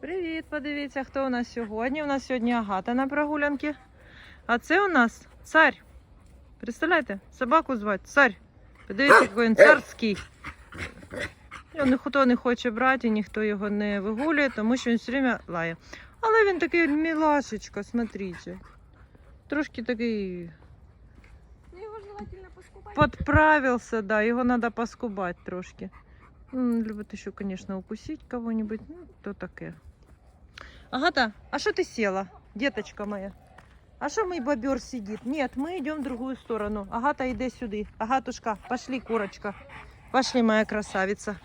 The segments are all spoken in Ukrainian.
Привіт, подивіться, хто у нас сьогодні. У нас сьогодні Агата на прогулянки. А це у нас цар. Представляєте? Собаку звати цар. Подивіться, який він царський. Його ніхто не хоче брати, ніхто його не вигулює, тому що він все время лає. Але він такий мілашечка, смотрите. Трошки такий Ну его желательно поскупать. подправился, да, его надо поскубать трошки. Любит еще, конечно, укусить кого-нибудь, ну, то таке. Агата, а что ты села, деточка моя? А что мой бобер сидит? Нет, мы идем в другую сторону. Агата, иди сюда. Агатушка, пошли, курочка. Пошли, моя красавица.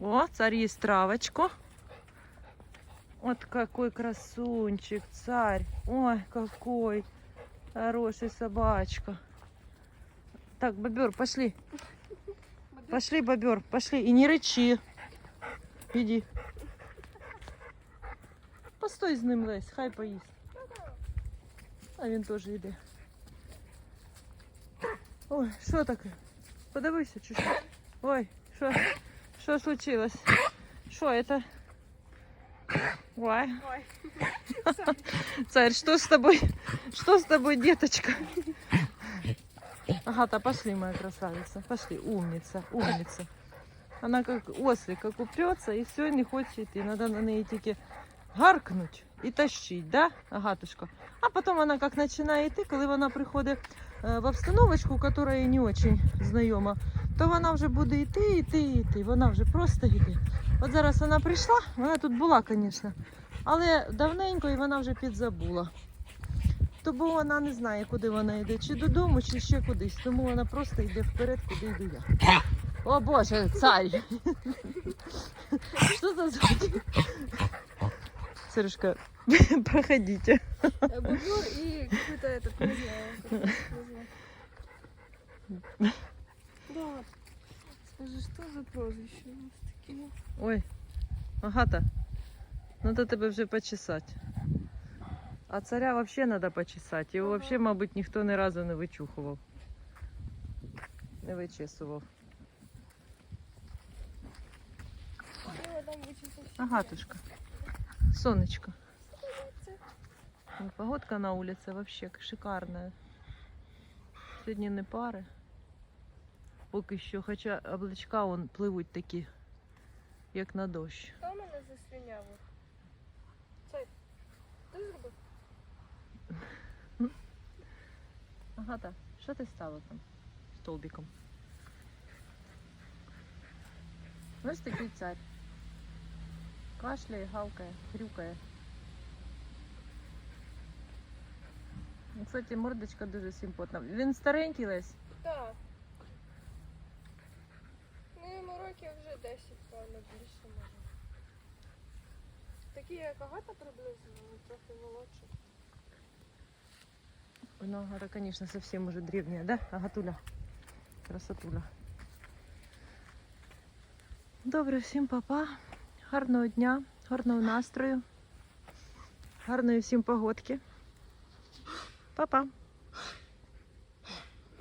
О, царь есть травочку. Вот какой красунчик, царь. Ой, какой хороший собачка. Так, бобер, пошли. Пошли, бобер, пошли. И не рычи. Иди. Постой з ним лезь, хай поїсть. А він теж йде. Ой, що таке? Подивися, чи що? Ой, що? Що случилось? Що это? Ой. Ой. Царь, что с тобой? Что с тобой, деточка? Агата, пошли, моя красавица. Пошли, умница, умница. Она как ослик, как упрется, и все, не хочет идти. Надо на ней тільки гаркнуть і тащить, да, Агатушка? А потом она как начинает йти, коли вона приходить е, в обстановочку, яка не очень знайома, то вона вже буде йти, йти, йти. Вона вже просто йде. От зараз вона прийшла, вона тут була, звісно. Але давненько і вона вже підзабула. Тому вона не знає, куди вона йде, чи додому, чи ще кудись. Тому вона просто йде вперед, куди йду я. О Боже, царь! Що за звуки? Сережка, проходите. Э, Бобер и какой-то этот, не знаю, как это назвать. Да. Скажи, что за прозвище у нас такие? Ой, Агата, надо тебе вже почесати. А царя взагалі треба почесати. Його взагалі, мабуть, ніхто ні разу не вичухував. Не вичесував. Агатушка, сонечко. Погодка на улице вообще шикарная. Сьогодні не пари. Поки що, хоча облачка вон пливуть такі, як на дощ. Хто мене засвиняв? Цей, ти зробив? Агата, що ти стала там столбиком? Ось такий цар. Кашляє, гавкає, хрюкає. Ну, Кстати, мордочка дуже симпотна. Він старенький лесь. Так. Ну йому років вже 10, певно, більше може. Такі як Агата приблизно, Ну, Агата, конечно, совсем уже древняя, да? Агатуля. Красотуля. Добре, всім папа. Гарного дня, гарного настрою. Гарної всім погодки. Па-па.